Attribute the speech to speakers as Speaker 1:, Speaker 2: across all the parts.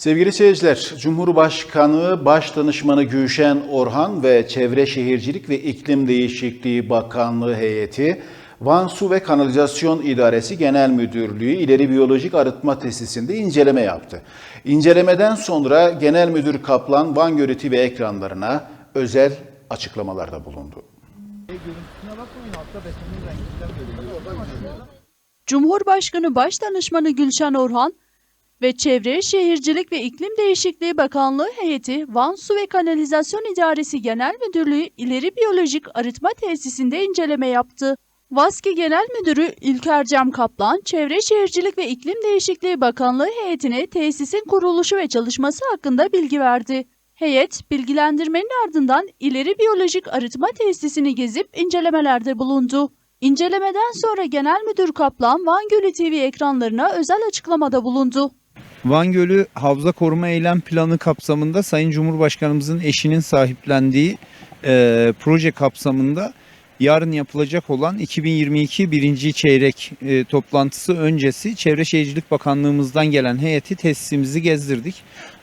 Speaker 1: Sevgili seyirciler, Cumhurbaşkanı Başdanışmanı Gülşen Orhan ve Çevre Şehircilik ve İklim Değişikliği Bakanlığı heyeti Van Su ve Kanalizasyon İdaresi Genel Müdürlüğü İleri Biyolojik Arıtma Tesisinde inceleme yaptı. İncelemeden sonra Genel Müdür Kaplan Van Gölü TV ekranlarına özel açıklamalarda bulundu.
Speaker 2: Cumhurbaşkanı Başdanışmanı Gülşen Orhan ve Çevre, Şehircilik ve İklim Değişikliği Bakanlığı heyeti Van Su ve Kanalizasyon İdaresi Genel Müdürlüğü İleri Biyolojik Arıtma Tesisinde inceleme yaptı. VASKİ Genel Müdürü İlker Cem Kaplan, Çevre Şehircilik ve İklim Değişikliği Bakanlığı heyetine tesisin kuruluşu ve çalışması hakkında bilgi verdi. Heyet, bilgilendirmenin ardından ileri biyolojik arıtma tesisini gezip incelemelerde bulundu. İncelemeden sonra Genel Müdür Kaplan, Van Gölü TV ekranlarına özel açıklamada bulundu.
Speaker 3: Van Gölü Havza Koruma Eylem Planı kapsamında Sayın Cumhurbaşkanımızın eşinin sahiplendiği e, proje kapsamında yarın yapılacak olan 2022 birinci çeyrek e, toplantısı öncesi Çevre Şehircilik Bakanlığımızdan gelen heyeti tesisimizi gezdirdik.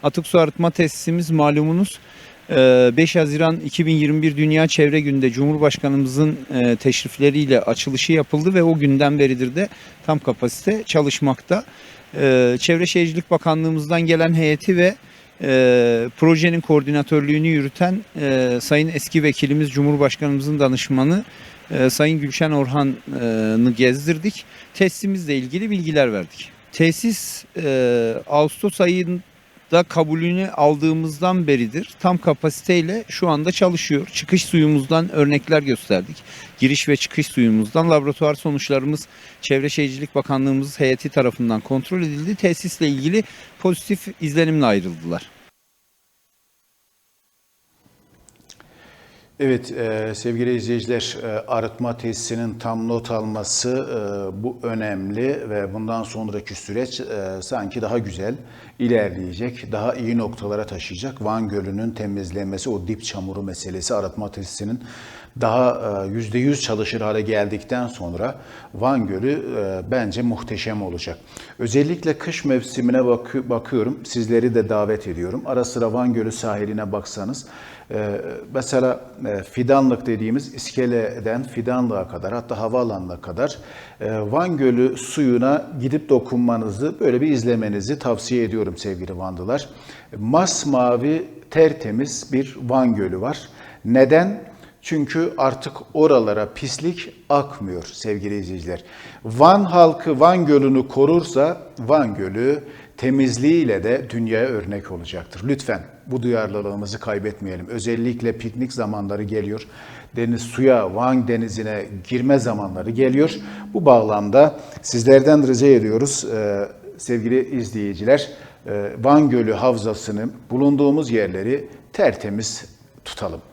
Speaker 3: Atık su arıtma tesisimiz malumunuz 5 Haziran 2021 Dünya Çevre Günü'nde Cumhurbaşkanımızın e, teşrifleriyle açılışı yapıldı ve o günden beridir de tam kapasite çalışmakta. Ee, Çevre Şehircilik Bakanlığımızdan gelen heyeti ve e, projenin koordinatörlüğünü yürüten e, Sayın eski vekilimiz Cumhurbaşkanımızın danışmanı Sayın Gülşen Orhan'ı gezdirdik. Tesisimizle ilgili bilgiler verdik. Tesis Ağustos ayında kabulünü aldığımızdan beridir tam kapasiteyle şu anda çalışıyor. Çıkış suyumuzdan örnekler gösterdik. Giriş ve çıkış suyumuzdan laboratuvar sonuçlarımız Çevre Şehircilik Bakanlığımız heyeti tarafından kontrol edildi. Tesisle ilgili pozitif izlenimle ayrıldılar.
Speaker 1: Evet e, sevgili izleyiciler e, arıtma tesisinin tam not alması e, bu önemli ve bundan sonraki süreç sanki daha güzel ilerleyecek, daha iyi noktalara taşıyacak. Van Gölü'nün temizlenmesi, o dip çamuru meselesi arıtma tesisinin daha e, yüzde yüz çalışır hale geldikten sonra Van Gölü bence muhteşem olacak. Özellikle kış mevsimine bakı- bakıyorum, sizleri de davet ediyorum. Ara sıra Van Gölü sahiline baksanız mesela fidanlık dediğimiz iskeleden fidanlığa kadar hatta havaalanına kadar e, Van Gölü suyuna gidip dokunmanızı böyle bir izlemenizi tavsiye ediyorum sevgili Vanlılar. Masmavi tertemiz bir Van Gölü var. Neden? Çünkü artık oralara pislik akmıyor sevgili izleyiciler. Van halkı Van Gölü'nü korursa Van Gölü temizliğiyle de dünyaya örnek olacaktır. Lütfen bu duyarlılığımızı kaybetmeyelim. Özellikle piknik zamanları geliyor. Deniz suya, Van denizine girme zamanları geliyor. Bu bağlamda sizlerden rica ediyoruz e, sevgili izleyiciler. e, Van Gölü havzasını bulunduğumuz yerleri tertemiz tutalım.